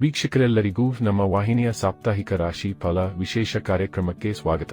ವೀಕ್ಷಕರೆಲ್ಲರಿಗೂ ನಮ್ಮ ವಾಹಿನಿಯ ಸಾಪ್ತಾಹಿಕ ರಾಶಿ ಫಲ ವಿಶೇಷ ಕಾರ್ಯಕ್ರಮಕ್ಕೆ ಸ್ವಾಗತ.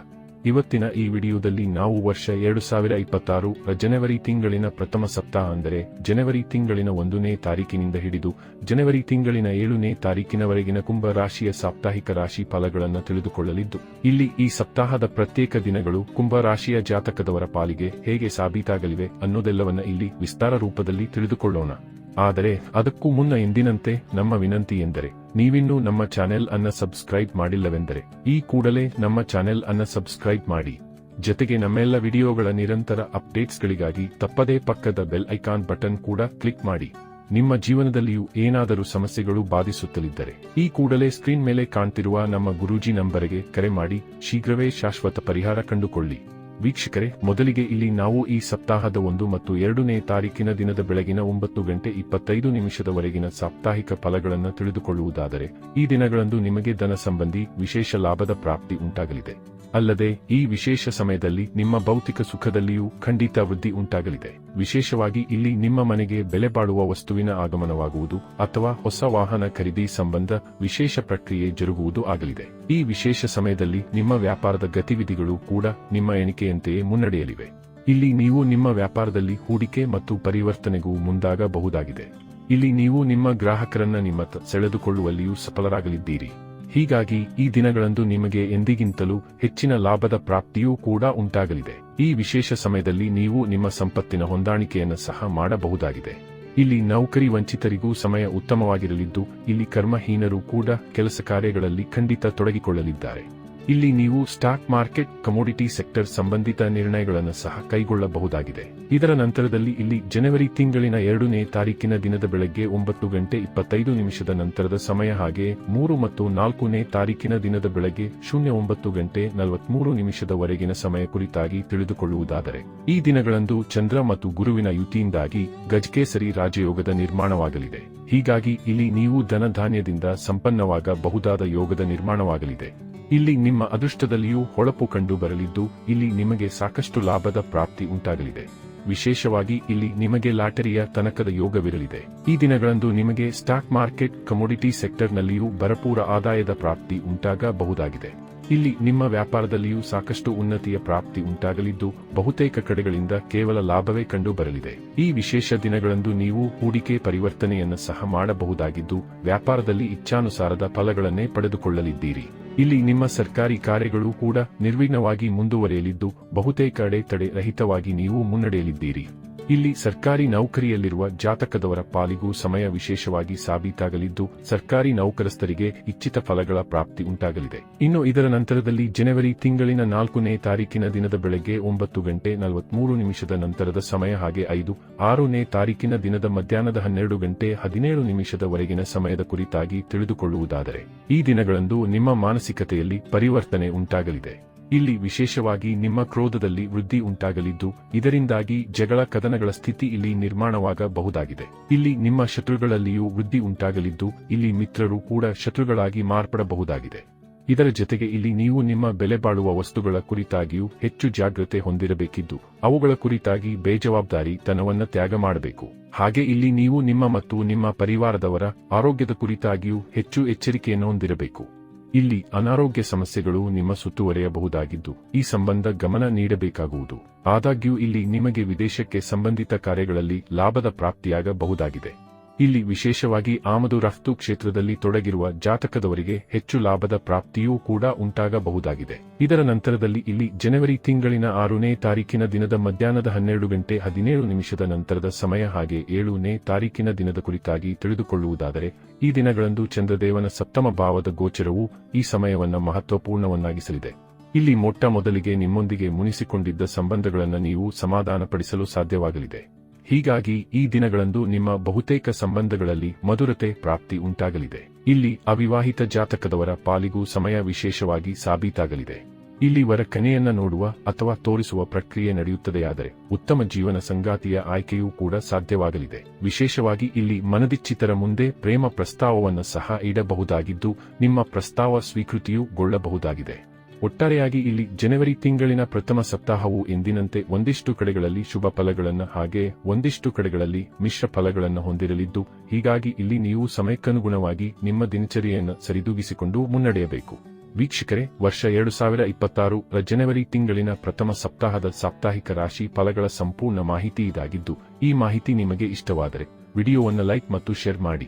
ಇವತ್ತಿನ ಈ ವಿಡಿಯೋದಲ್ಲಿ ನಾವು ವರ್ಷ ಎರಡು ಸಾವಿರ ಇಪ್ಪತ್ತಾರು ಜನವರಿ ತಿಂಗಳಿನ ಪ್ರಥಮ ಸಪ್ತಾಹ ಅಂದರೆ ಜನವರಿ ತಿಂಗಳಿನ ಒಂದನೇ ತಾರೀಕಿನಿಂದ ಹಿಡಿದು ಜನವರಿ ತಿಂಗಳಿನ ಏಳನೇ ತಾರೀಕಿನವರೆಗಿನ ಕುಂಭ ರಾಶಿಯ ಸಾಪ್ತಾಹಿಕ ರಾಶಿ ಫಲಗಳನ್ನು ತಿಳಿದುಕೊಳ್ಳಲಿದ್ದು, ಇಲ್ಲಿ ಈ ಸಪ್ತಾಹದ ಪ್ರತ್ಯೇಕ ದಿನಗಳು ಕುಂಭ ರಾಶಿಯ ಜಾತಕದವರ ಪಾಲಿಗೆ ಹೇಗೆ ಸಾಬೀತಾಗಲಿವೆ ಅನ್ನೋದೆಲ್ಲವನ್ನ ಇಲ್ಲಿ ವಿಸ್ತಾರ ರೂಪದಲ್ಲಿ ತಿಳಿದುಕೊಳ್ಳೋಣ. ಆದರೆ ಅದಕ್ಕೂ ಮುನ್ನ ಎಂದಿನಂತೆ ನಮ್ಮ ವಿನಂತಿ ಎಂದರೆ, ನೀವಿನ್ನೂ ನಮ್ಮ ಚಾನೆಲ್ ಅನ್ನ ಸಬ್ಸ್ಕ್ರೈಬ್ ಮಾಡಿಲ್ಲವೆಂದರೆ, ಈ ಕೂಡಲೇ ನಮ್ಮ ಚಾನೆಲ್ ಅನ್ನ ಸಬ್ಸ್ಕ್ರೈಬ್ ಮಾಡಿ. ಜೊತೆಗೆ ನಮ್ಮೆಲ್ಲ ವಿಡಿಯೋಗಳ ನಿರಂತರ ಅಪ್ಡೇಟ್ಸ್ಗಳಿಗಾಗಿ ತಪ್ಪದೇ ಪಕ್ಕದ ಬೆಲ್ ಐಕಾನ್ ಬಟನ್ ಕೂಡ ಕ್ಲಿಕ್ ಮಾಡಿ. ನಿಮ್ಮ ಜೀವನದಲ್ಲಿಯೂ ಏನಾದರೂ ಸಮಸ್ಯೆಗಳು ಬಾಧಿಸುತ್ತಲಿದ್ದರೆ, ಈ ಕೂಡಲೇ ಸ್ಕ್ರೀನ್ ಮೇಲೆ ಕಾಣ್ತಿರುವ ನಮ್ಮ ಗುರೂಜಿ ನಂಬರಿಗೆ ಕರೆ ಮಾಡಿ, ಶೀಘ್ರವೇ ಶಾಶ್ವತ ಪರಿಹಾರ ಕಂಡುಕೊಳ್ಳಿ. ವೀಕ್ಷಕರೇ, ಮೊದಲಿಗೆ ಇಲ್ಲಿ ನಾವು ಈ ಸಪ್ತಾಹದ ಒಂದು ಮತ್ತು ಎರಡನೇ ತಾರೀಕಿನ ದಿನದ ಬೆಳಗಿನ ಒಂಬತ್ತು ಗಂಟೆ ಇಪ್ಪತ್ತೈದು ನಿಮಿಷದವರೆಗಿನ ಸಾಪ್ತಾಹಿಕ ಫಲಗಳನ್ನು ತಿಳಿದುಕೊಳ್ಳುವುದಾದರೆ, ಈ ದಿನಗಳಂದು ನಿಮಗೆ ಧನ ಸಂಬಂಧಿ ವಿಶೇಷ ಲಾಭದ ಪ್ರಾಪ್ತಿ ಉಂಟಾಗಲಿದೆ. ಅಲ್ಲದೆ, ಈ ವಿಶೇಷ ಸಮಯದಲ್ಲಿ ನಿಮ್ಮ ಭೌತಿಕ ಸುಖದಲ್ಲಿಯೂ ಖಂಡಿತ ವೃದ್ಧಿ ಉಂಟಾಗಲಿದೆ. ವಿಶೇಷವಾಗಿ ಇಲ್ಲಿ ನಿಮ್ಮ ಮನೆಗೆ ಬೆಲೆ ಬಾಳುವ ವಸ್ತುವಿನ ಆಗಮನವಾಗುವುದು ಅಥವಾ ಹೊಸ ವಾಹನ ಖರೀದಿ ಸಂಬಂಧ ವಿಶೇಷ ಪ್ರಕ್ರಿಯೆ ಜರುಗುವುದು ಆಗಲಿದೆ. ಈ ವಿಶೇಷ ಸಮಯದಲ್ಲಿ ನಿಮ್ಮ ವ್ಯಾಪಾರದ ಗತಿವಿಧಿಗಳು ಕೂಡ ನಿಮ್ಮ ಎಣಿಕೆಯಂತೆಯೇ ಮುನ್ನಡೆಯಲಿವೆ. ಇಲ್ಲಿ ನೀವು ನಿಮ್ಮ ವ್ಯಾಪಾರದಲ್ಲಿ ಹೂಡಿಕೆ ಮತ್ತು ಪರಿವರ್ತನೆಗೂ ಮುಂದಾಗಬಹುದಾಗಿದೆ. ಇಲ್ಲಿ ನೀವು ನಿಮ್ಮ ಗ್ರಾಹಕರನ್ನ ನಿಮ್ಮ ಸೆಳೆದುಕೊಳ್ಳುವಲ್ಲಿಯೂ ಸಫಲರಾಗಲಿದ್ದೀರಿ. ಹೀಗಾಗಿ ಈ ದಿನಗಳಂದು ನಿಮಗೆ ಎಂದಿಗಿಂತಲೂ ಹೆಚ್ಚಿನ ಲಾಭದ ಪ್ರಾಪ್ತಿಯೂ ಕೂಡ ಉಂಟಾಗಲಿದೆ. ಈ ವಿಶೇಷ ಸಮಯದಲ್ಲಿ ನೀವು ನಿಮ್ಮ ಸಂಪತ್ತಿನ ಹೊಂದಾಣಿಕೆಯನ್ನು ಸಹ ಮಾಡಬಹುದಾಗಿದೆ. ಇಲ್ಲಿ ನೌಕರಿ ವಂಚಿತರಿಗೂ ಸಮಯ ಉತ್ತಮವಾಗಿರಲಿದ್ದು, ಇಲ್ಲಿ ಕರ್ಮಹೀನರು ಕೂಡ ಕೆಲಸ ಕಾರ್ಯಗಳಲ್ಲಿ ಖಂಡಿತ ತೊಡಗಿಕೊಳ್ಳಲಿದ್ದಾರೆ. ಇಲ್ಲಿ ನೀವು ಸ್ಟಾಕ್ ಮಾರ್ಕೆಟ್ ಕಮೋಡಿಟಿ ಸೆಕ್ಟರ್ ಸಂಬಂಧಿತ ನಿರ್ಣಯಗಳನ್ನು ಸಹ ಕೈಗೊಳ್ಳಬಹುದಾಗಿದೆ. ಇದರ ನಂತರದಲ್ಲಿ ಇಲ್ಲಿ ಜನವರಿ ತಿಂಗಳಿನ ಎರಡನೇ ತಾರೀಕಿನ ದಿನದ ಬೆಳಗ್ಗೆ ಒಂಬತ್ತು ಗಂಟೆ ಇಪ್ಪತ್ತೈದು ನಿಮಿಷದ ನಂತರದ ಸಮಯ ಹಾಗೆ ಮೂರು ಮತ್ತು ನಾಲ್ಕನೇ ತಾರೀಕಿನ ದಿನದ ಬೆಳಗ್ಗೆ ಶೂನ್ಯ ಒಂಬತ್ತು ಗಂಟೆ ನಲವತ್ಮೂರು ನಿಮಿಷದವರೆಗಿನ ಸಮಯ ಕುರಿತಾಗಿ ತಿಳಿದುಕೊಳ್ಳುವುದಾದರೆ, ಈ ದಿನಗಳಂದು ಚಂದ್ರ ಮತ್ತು ಗುರುವಿನ ಯುತಿಯಿಂದಾಗಿ ಗಜ್ಕೇಸರಿ ರಾಜಯೋಗದ ನಿರ್ಮಾಣವಾಗಲಿದೆ. ಹೀಗಾಗಿ ಇಲ್ಲಿ ನೀವು ಧನಧಾನ್ಯದಿಂದ ಸಂಪನ್ನವಾಗಬಹುದಾದ ಯೋಗದ ನಿರ್ಮಾಣವಾಗಲಿದೆ. ಇಲ್ಲಿ ನಿಮ್ಮ ಅದೃಷ್ಟದಲ್ಲಿಯೂ ಹೊಳಪು ಕಂಡು ಬರಲಿದ್ದು, ಇಲ್ಲಿ ನಿಮಗೆ ಸಾಕಷ್ಟು ಲಾಭದ ಪ್ರಾಪ್ತಿ ಉಂಟಾಗಲಿದೆ. ವಿಶೇಷವಾಗಿ ಇಲ್ಲಿ ನಿಮಗೆ ಲಾಟರಿಯ ತನಕದ ಯೋಗವಿರಲಿದೆ. ಈ ದಿನಗಳಂದು ನಿಮಗೆ ಸ್ಟಾಕ್ ಮಾರ್ಕೆಟ್, ಕಮೋಡಿಟಿ ಸೆಕ್ಟರ್ನಲ್ಲಿಯೂ ಭರಪೂರ ಆದಾಯದ ಪ್ರಾಪ್ತಿ ಉಂಟಾಗಬಹುದಾಗಿದೆ. ಇಲ್ಲಿ ನಿಮ್ಮ ವ್ಯಾಪಾರದಲ್ಲಿಯೂ ಸಾಕಷ್ಟು ಉನ್ನತಿಯ ಪ್ರಾಪ್ತಿ ಉಂಟಾಗಲಿದ್ದು, ಬಹುತೇಕ ಕಡೆಗಳಿಂದ ಕೇವಲ ಲಾಭವೇ ಕಂಡು ಬರಲಿದೆ. ಈ ವಿಶೇಷ ದಿನಗಳಂದು ನೀವು ಹೂಡಿಕೆ ಪರಿವರ್ತನೆಯನ್ನು ಸಹ ಮಾಡಬಹುದಾಗಿದ್ದು, ವ್ಯಾಪಾರದಲ್ಲಿ ಇಚ್ಛಾನುಸಾರದ ಫಲಗಳನ್ನೇ ಪಡೆದುಕೊಳ್ಳಲಿದ್ದೀರಿ. ಇಲ್ಲಿ ನಿಮ್ಮ ಸರ್ಕಾರಿ ಕಾರ್ಯಗಳು ಕೂಡ ನಿರ್ವಿಘ್ನವಾಗಿ ಮುಂದುವರೆಯಲಿದ್ದು ಬಹುತೇಕ ಅಡೆತಡೆ ರಹಿತವಾಗಿ ನೀವು ಮುನ್ನಡೆಯಲಿದ್ದೀರಿ. ಇಲ್ಲಿ ಸರ್ಕಾರಿ ನೌಕರಿಯಲ್ಲಿರುವ ಜಾತಕದವರ ಪಾಲಿಗೂ ಸಮಯ ವಿಶೇಷವಾಗಿ ಸಾಬೀತಾಗಲಿದ್ದು, ಸರ್ಕಾರಿ ನೌಕರಸ್ಥರಿಗೆ ಇಚ್ಛಿತ ಫಲಗಳ ಪ್ರಾಪ್ತಿ ಉಂಟಾಗಲಿದೆ. ಇನ್ನು ಇದರ ನಂತರದಲ್ಲಿ ಜನವರಿ ತಿಂಗಳಿನ ನಾಲ್ಕನೇ ತಾರೀಕಿನ ದಿನದ ಬೆಳಗ್ಗೆ ಒಂಬತ್ತು ಗಂಟೆ ನಲವತ್ಮೂರು ನಿಮಿಷದ ನಂತರದ ಸಮಯ ಹಾಗೆ ಐದು, ಆರನೇ ತಾರೀಕಿನ ದಿನದ ಮಧ್ಯಾಹ್ನದ ಹನ್ನೆರಡು ಗಂಟೆ ಹದಿನೇಳು ನಿಮಿಷದವರೆಗಿನ ಸಮಯದ ಕುರಿತಾಗಿ ತಿಳಿದುಕೊಳ್ಳುವುದಾದರೆ, ಈ ದಿನಗಳಂದು ನಿಮ್ಮ ಮಾನಸಿಕತೆಯಲ್ಲಿ ಪರಿವರ್ತನೆ ಉಂಟಾಗಲಿದೆ. ಇಲ್ಲಿ ವಿಶೇಷವಾಗಿ ನಿಮ್ಮ ಕ್ರೋಧದಲ್ಲಿ ವೃದ್ಧಿ ಉಂಟಾಗಲಿದ್ದು, ಇದರಿಂದಾಗಿ ಜಗಳ ಕದನಗಳ ಸ್ಥಿತಿ ಇಲ್ಲಿ ನಿರ್ಮಾಣವಾಗಬಹುದಾಗಿದೆ. ಇಲ್ಲಿ ನಿಮ್ಮ ಶತ್ರುಗಳಲ್ಲಿಯೂ ವೃದ್ಧಿ ಉಂಟಾಗಲಿದ್ದು, ಇಲ್ಲಿ ಮಿತ್ರರು ಕೂಡ ಶತ್ರುಗಳಾಗಿ ಮಾರ್ಪಡಬಹುದಾಗಿದೆ. ಇದರ ಜೊತೆಗೆ ಇಲ್ಲಿ ನೀವು ನಿಮ್ಮ ಬೆಲೆ ಬಾಳುವ ವಸ್ತುಗಳ ಕುರಿತಾಗಿಯೂ ಹೆಚ್ಚು ಜಾಗ್ರತೆ ಹೊಂದಿರಬೇಕಿದ್ದು, ಅವುಗಳ ಕುರಿತಾಗಿ ಬೇಜವಾಬ್ದಾರಿ ತನವನ್ನ ತ್ಯಾಗ ಮಾಡಬೇಕು. ಹಾಗೆ ಇಲ್ಲಿ ನೀವು ನಿಮ್ಮ ಮತ್ತು ನಿಮ್ಮ ಪರಿವಾರದವರ ಆರೋಗ್ಯದ ಕುರಿತಾಗಿಯೂ ಹೆಚ್ಚು ಎಚ್ಚರಿಕೆಯನ್ನು ಹೊಂದಿರಬೇಕು. ಇಲ್ಲಿ ಅನಾರೋಗ್ಯ ಸಮಸ್ಯೆಗಳು ನಿಮ್ಮ ಸುತ್ತುವರೆಯಬಹುದಾಗಿದ್ದು ಈ ಸಂಬಂಧ ಗಮನ ನೀಡಬೇಕಾಗುವುದು. ಆದಾಗ್ಯೂ ಇಲ್ಲಿ ನಿಮಗೆ ವಿದೇಶಕ್ಕೆ ಸಂಬಂಧಿತ ಕಾರ್ಯಗಳಲ್ಲಿ ಲಾಭದ ಪ್ರಾಪ್ತಿಯಾಗಬಹುದಾಗಿದೆ. ಇಲ್ಲಿ ವಿಶೇಷವಾಗಿ ಆಮದು ರಫ್ತು ಕ್ಷೇತ್ರದಲ್ಲಿ ತೊಡಗಿರುವ ಜಾತಕದವರಿಗೆ ಹೆಚ್ಚು ಲಾಭದ ಪ್ರಾಪ್ತಿಯೂ ಕೂಡ ಉಂಟಾಗಬಹುದಾಗಿದೆ. ಇದರ ನಂತರದಲ್ಲಿ ಇಲ್ಲಿ ಜನವರಿ ತಿಂಗಳಿನ ಆರನೇ ತಾರೀಕಿನ ದಿನದ ಮಧ್ಯಾಹ್ನದ ಹನ್ನೆರಡು ಗಂಟೆ ಹದಿನೇಳು ನಿಮಿಷದ ನಂತರದ ಸಮಯ ಹಾಗೆ ಏಳನೇ ತಾರೀಕಿನ ದಿನದ ಕುರಿತಾಗಿ ತಿಳಿದುಕೊಳ್ಳುವುದಾದರೆ, ಈ ದಿನಗಳಂದು ಚಂದ್ರದೇವನ ಸಪ್ತಮ ಭಾವದ ಗೋಚರವು ಈ ಸಮಯವನ್ನ ಮಹತ್ವಪೂರ್ಣವನ್ನಾಗಿಸಲಿದೆ. ಇಲ್ಲಿ ಮೊಟ್ಟ ಮೊದಲಿಗೆ ನಿಮ್ಮೊಂದಿಗೆ ಮುನಿಸಿಕೊಂಡಿದ್ದ ಸಂಬಂಧಗಳನ್ನು ನೀವು ಸಮಾಧಾನಪಡಿಸಲು ಸಾಧ್ಯವಾಗಲಿದೆ. ಹೀಗಾಗಿ ಈ ದಿನಗಳಂದು ನಿಮ್ಮ ಬಹುತೇಕ ಸಂಬಂಧಗಳಲ್ಲಿ ಮಧುರತೆ ಪ್ರಾಪ್ತಿ ಉಂಟಾಗಲಿದೆ. ಇಲ್ಲಿ ಅವಿವಾಹಿತ ಜಾತಕದವರ ಪಾಲಿಗೂ ಸಮಯ ವಿಶೇಷವಾಗಿ ಸಾಬೀತಾಗಲಿದೆ. ಇಲ್ಲಿ ವರ ಕನೆಯನ್ನ ನೋಡುವ ಅಥವಾ ತೋರಿಸುವ ಪ್ರಕ್ರಿಯೆ ನಡೆಯುತ್ತದೆಯಾದರೆ ಉತ್ತಮ ಜೀವನ ಸಂಗಾತಿಯ ಆಯ್ಕೆಯೂ ಕೂಡ ಸಾಧ್ಯವಾಗಲಿದೆ. ವಿಶೇಷವಾಗಿ ಇಲ್ಲಿ ಮನದಿಚ್ಚಿತರ ಮುಂದೆ ಪ್ರೇಮ ಪ್ರಸ್ತಾವವನ್ನು ಸಹ ಇಡಬಹುದಾಗಿದ್ದು, ನಿಮ್ಮ ಪ್ರಸ್ತಾವ ಸ್ವೀಕೃತಿಯೂ ಗೊಳ್ಳಬಹುದಾಗಿದೆ. ಒಟ್ಟಾರೆಯಾಗಿ ಇಲ್ಲಿ ಜನವರಿ ತಿಂಗಳಿನ ಪ್ರಥಮ ಸಪ್ತಾಹವು ಎಂದಿನಂತೆ ಒಂದಿಷ್ಟು ಕಡೆಗಳಲ್ಲಿ ಶುಭ ಫಲಗಳನ್ನು ಹಾಗೆ ಒಂದಿಷ್ಟು ಕಡೆಗಳಲ್ಲಿ ಮಿಶ್ರ ಫಲಗಳನ್ನು ಹೊಂದಿರಲಿದ್ದು, ಹೀಗಾಗಿ ಇಲ್ಲಿ ನೀವು ಸಮಯಕ್ಕನುಗುಣವಾಗಿ ನಿಮ್ಮ ದಿನಚರಿಯನ್ನು ಸರಿದೂಗಿಸಿಕೊಂಡು ಮುನ್ನಡೆಯಬೇಕು. ವೀಕ್ಷಕರೇ, ವರ್ಷ ಎರಡು ಸಾವಿರ ಇಪ್ಪತ್ತಾರು ರ ಜನವರಿ ತಿಂಗಳಿನ ಪ್ರಥಮ ಸಪ್ತಾಹದ ಸಾಪ್ತಾಹಿಕ ರಾಶಿ ಫಲಗಳ ಸಂಪೂರ್ಣ ಮಾಹಿತಿ ಇದಾಗಿದ್ದು, ಈ ಮಾಹಿತಿ ನಿಮಗೆ ಇಷ್ಟವಾದರೆ ವಿಡಿಯೋವನ್ನು ಲೈಕ್ ಮತ್ತು ಶೇರ್ ಮಾಡಿ.